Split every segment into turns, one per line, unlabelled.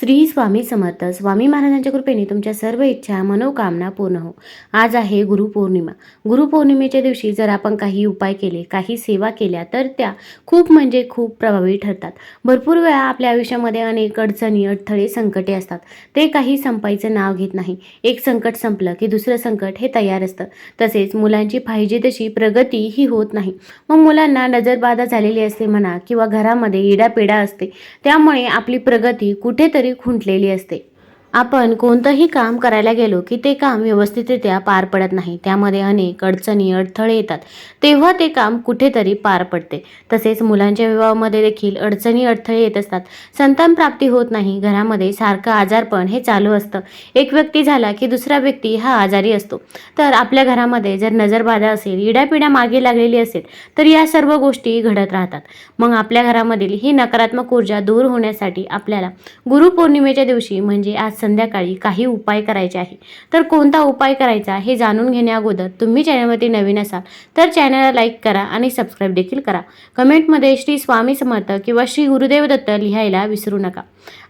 श्री स्वामी समर्थ. स्वामी महाराजांच्या कृपेने तुमच्या सर्व इच्छा मनोकामना पूर्ण हो. आज आहे गुरुपौर्णिमा गुरुपौर्णिमेच्या दिवशी जर आपण काही उपाय केले काही सेवा केल्या तर त्या खूप म्हणजे खूप प्रभावी ठरतात. भरपूर वेळा आपल्या आयुष्यामध्ये अनेक अडचणी अडथळे संकटे असतात. ते काही संपायचं नाव घेत नाही. एक संकट संपलं की दुसरं संकट हे तयार असतं. तसेच मुलांची पाहिजे तशी प्रगती ही होत नाही. मग मुलांना नजरबाधा झालेली असते म्हणा किंवा घरामध्ये इडापिडा असते. त्यामुळे आपली प्रगती कुठेतरी खुंटलेली असते. आपण कोणतंही काम करायला गेलो की ते काम व्यवस्थितरित्या पार पडत नाही. त्यामध्ये अनेक अडचणी अडथळे येतात. तेव्हा ते काम कुठेतरी पार पडते. तसेच मुलांच्या विवाहामध्ये देखील अडचणी अडथळे येत असतात. संतान प्राप्ती होत नाही. घरामध्ये सारखं आजारपण हे चालू असतं. एक व्यक्ती झाला की दुसरा व्यक्ती हा आजारी असतो. तर आपल्या घरामध्ये जर नजरबाधा असेल इडापिडा मागे लागलेली असेल तर या सर्व गोष्टी घडत राहतात. मग आपल्या घरामधील ही नकारात्मक ऊर्जा दूर होण्यासाठी आपल्याला गुरुपौर्णिमेच्या दिवशी म्हणजे आज संध्याकाळी काही उपाय करायचे आहे. तर कोणता उपाय करायचा हे जाणून घेण्याअगोदर तुम्ही चॅनलवरती नवीन असाल तर चॅनलला लाईक करा आणि सबस्क्राईब देखील करा. कमेंटमध्ये श्री स्वामी समर्थ किंवा श्री गुरुदेव दत्त लिहायला विसरू नका.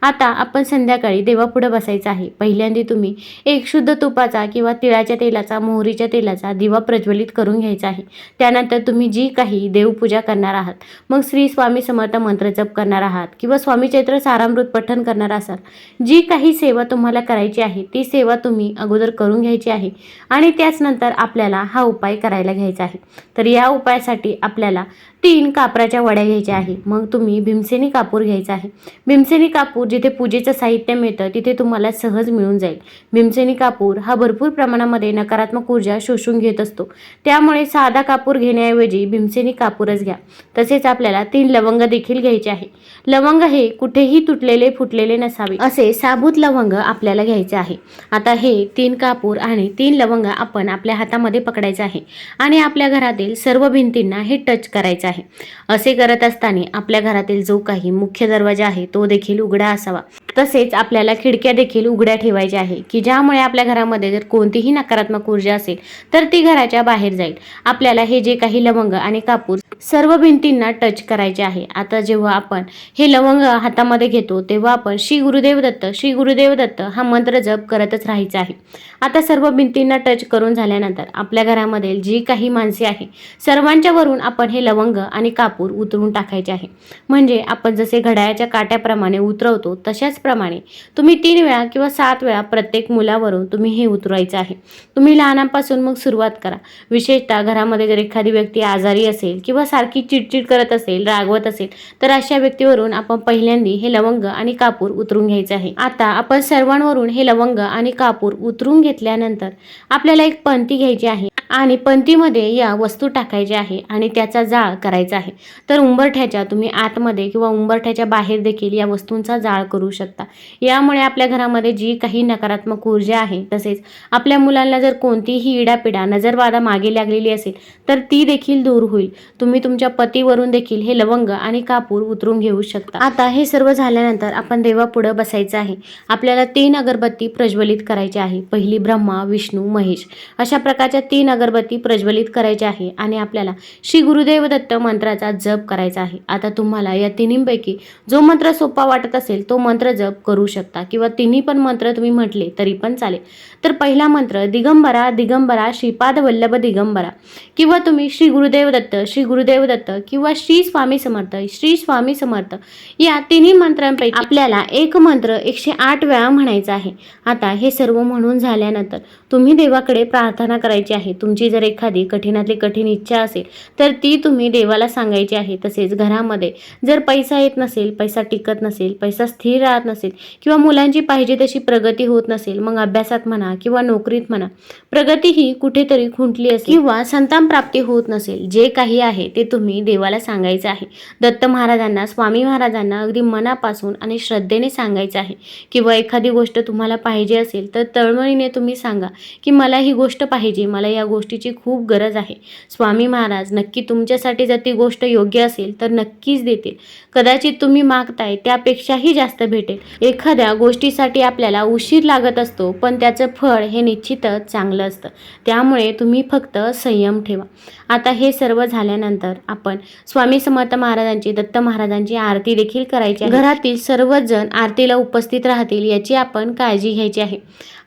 आता आपण संध्याकाळी देवापुढं बसायचं आहे. पहिल्यांदा तुम्ही एक शुद्ध तुपाचा किंवा तिळाच्या तेलाचा मोहरीच्या तेलाचा दिवा प्रज्वलित करून घ्यायचा आहे. त्यानंतर तुम्ही जी काही देवपूजा करणार आहात मग श्री स्वामी समर्थ मंत्र जप करणार आहात किंवा स्वामी चैत्र सारामृत पठण करणार असाल जी काही सेवा तुम्हाला करायची आहे ती सेवा तुम्ही अगोदर करून घ्यायची आहे आणि त्याच नंतर आपल्याला हा उपाय करायला घ्यायचा आहे. तर या उपायासाठी आपल्याला तीन कापराच्या वड्या घ्यायच्या आहे. मग तुम्ही भीमसेनी कापूर घ्यायचा आहे. भीमसेनी कापूर जिथे पूजेचं साहित्य मिळतं तिथे तुम्हाला सहज मिळून जाईल. भीमसेनी कापूर हा भरपूर प्रमाणामध्ये नकारात्मक ऊर्जा शोषून घेत असतो. त्यामुळे साधा कापूर घेण्याऐवजी भीमसेनी कापूरच घ्या. तसेच आपल्याला तीन लवंग देखील घ्यायचे आहे. लवंग हे कुठेही तुटलेले फुटलेले नसावे असे साबूत लवंग आपल्याला घ्यायचे आहे. आता हे तीन कापूर आणि तीन लवंग आपण आपल्या हातामध्ये पकडायचे आहे आणि आपल्या घरातील सर्व भिंतींना हे टच करायचं आहे. असे करत असताना आपल्या घरातील जो काही मुख्य दरवाजा आहे तो देखील उघडा असावा. तसेच आपल्याला खिडक्या देखील उघड्या ठेवायच्या आहे की ज्यामुळे आपल्या घरामध्ये जर कोणतीही नकारात्मक ऊर्जा असेल तर ती घराच्या बाहेर जाईल. आपल्याला हे जे काही लवंग आणि कापूर सर्व भिंतींना टच करायचे आहे. आता जेव्हा आपण हे लवंग हातामध्ये घेतो तेव्हा आपण श्री गुरुदेव दत्त श्री गुरुदेव दत्त हा मंत्र जप करतच राहायचा आहे. आता सर्व भिंतींना टच करून झाल्यानंतर आपल्या घरामध्ये जी काही माणसे आहे सर्वांच्या वरून आपण हे लवंग आणि कापूर उतरून टाकायचे आहे. म्हणजे आपण जसे घड्याळाच्या काट्याप्रमाणे उतरवतो तशाच प्रमाणे तुम्ही तीन वेळा किंवा सात वेळा प्रत्येक मुलावरून तुम्ही हे उतरवायचं आहे. तुम्ही लहानांपासून मग सुरुवात करा. विशेषतः घरामध्ये जर एखादी व्यक्ती आजारी असेल किंवा सारखी चिडचिड करत असेल रागवत असेल तर अशा व्यक्तीवरून आपण पहिल्यांदा हे लवंग आणि कापूर उतरून घ्यायचे आहे. आता आपण सर्वांवरून हे लवंग आणि कापूर उतरून घेतल्यानंतर आपल्याला एक पंथी घ्यायची आहे. आणि पंथीमध्ये या वस्तू टाकायच्या आहे आणि त्याचा जाळ करायचा आहे. तर उंबरठ्याच्या तुम्ही आतमध्ये किंवा उंबरठ्याच्या बाहेर देखील या वस्तूंचा जाळ करू शकता. यामुळे आपल्या घरामध्ये जी काही नकारात्मक ऊर्जा आहे तसेच आपल्या मुलांना जर कोणतीही इडापिडा नजरवादा मागे लागलेली असेल तर ती देखील दूर होईल. तुम्ही तुमच्या पतीवरून देखील हे लवंग आणि कापूर उतरून घेऊ शकता. आता हे सर्व झाल्यानंतर आपण देवापुढं बसायचं आहे. आपल्याला तीन अगरबत्ती प्रज्वलित करायची आहे. पहिली ब्रह्मा विष्णू महेश. अशा प्रकारच्या तीन अगरबत्ती प्रज्वलित करायची आहे आणि आपल्याला श्री गुरुदेव दत्त मंत्राचा जप करायचा आहे. आता तुम्हाला या तिन्हींपैकी जो मंत्र सोपा वाटत असेल तो मंत्र जप करू शकता किंवा तिन्ही पण मंत्र तुम्ही म्हटले तरी पण चालेल. तर पहिला मंत्र दिगंबरा दिगंबरा श्रीपाद वल्लभ दिगंबरा किंवा तुम्ही श्री गुरुदेव दत्त श्री गुरुदेव दत्त किंवा श्री स्वामी समर्थ श्री स्वामी समर्थ या तिन्ही मंत्रांपैकी आपल्याला एक मंत्र एकशे आठ वेळा म्हणायचा आहे. आता हे सर्व म्हणून झाल्यानंतर तुम्ही देवाकडे प्रार्थना करायची आहे. तुमची जर एखादी कठीणातली कठीण इच्छा असेल तर ती तुम्ही देवाला सांगायची आहे. तसेच घरामध्ये जर पैसा येत नसेल पैसा टिकत नसेल पैसा स्थिर राहत नसेल किंवा मुलांची पाहिजे तशी प्रगती होत नसेल मग अभ्यासात म्हणा किंवा नोकरीत म्हणा प्रगती ही कुठेतरी खुंटली असेल किंवा संतान प्राप्ती होत नसेल. जे काही आहे ते तुम्ही देवाला सांगायचं आहे. दत्त महाराजांना स्वामी महाराजांना अगदी मनापासून आणि श्रद्धेने सांगायचं आहे. किंवा एखादी गोष्ट तुम्हाला पाहिजे असेल तर तळमळीने तुम्ही सांगा की मला ही गोष्ट पाहिजे मला या गोष्टीची खूप गरज आहे. स्वामी महाराज नक्की तुमच्यासाठी जर ती गोष्ट योग्य असेल तर नक्कीच देतील. कदाचित तुम्ही मागताय त्यापेक्षाही जास्त भेटेल. एखाद्या गोष्टीसाठी आपल्याला उशीर लागत असतो पण त्याचं फळ हे निश्चितच चांगलं असतं. त्यामुळे तुम्ही फक्त संयम ठेवा. आता हे सर्व झाल्यानंतर आपण स्वामी समर्थ महाराजांची दत्त महाराजांची आरती देखील करायची घरातील सर्वच जण आरतीला उपस्थित राहतील याची आपण काळजी घ्यायची आहे.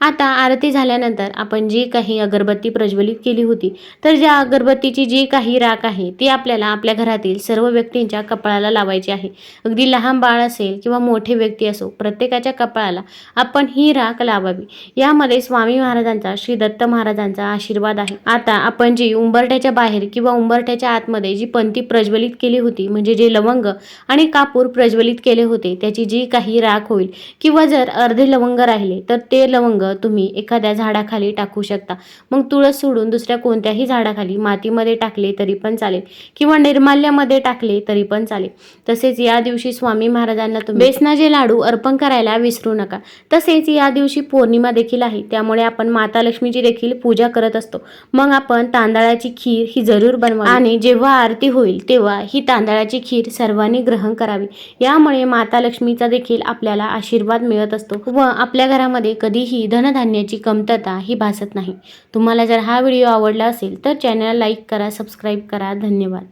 आता आरती झाल्यानंतर आपण जी काही अगरबत्ती प्रज्वलित केली होती तर ज्या अगरबत्तीची जी काही राख आहे ती आपल्याला आपल्या घरातील सर्व व्यक्तींच्या कपाळाला लावायची आहे. अगदी लहान बाळ असेल किंवा मोठे व्यक्ती असो प्रत्येकाच्या कपाळाला आपण ही राख लावावी. यामध्ये स्वामी महाराजांचा श्री दत्त महाराजांचा आशीर्वाद आहे. आता आपण जी उंबरठ्याच्या बाहेर किंवा उंबरठ्याच्या आतमध्ये जी पंथी प्रज्वलित केली होती म्हणजे जे लवंग आणि कापूर प्रज्वलित केले होते त्याची जी काही राख होईल किंवा जर अर्धे लवंग राहिले तर ते लवंग तुम्ही एखाद्या झाडाखाली टाकू शकता. मग तुळस सोडून दुसऱ्या कोणत्याही झाडाखाली मातीमध्ये टाकले तरी पण चालेल किंवा निर्माल्यामध्ये टाकले तरी पण चालेल. तसेच या दिवशी स्वामी महाराजांना तुम्ही बेसनाचे लाडू अर्पण करायला विसरू नका. तसेच या दिवशी पौर्णिमा देखील आहे त्यामुळे आपण माता लक्ष्मीची देखील पूजा करत असतो. मग आपण तांदळाची खीर ही जरूर बनवा आणि जेव्हा आरती होईल तेव्हा ही तांदळाची खीर सर्वांनी ग्रहण करावी. यामुळे माता लक्ष्मीचा देखील आपल्याला आशीर्वाद मिळत असतो व आपल्या घरामध्ये कधीही धनधान्याची कमतरता ही भासत नाही. तुम्हाला जर हा व्हिडिओ आवडला असेल तर चॅनल लाईक करा सबस्क्राईब करा. धन्यवाद.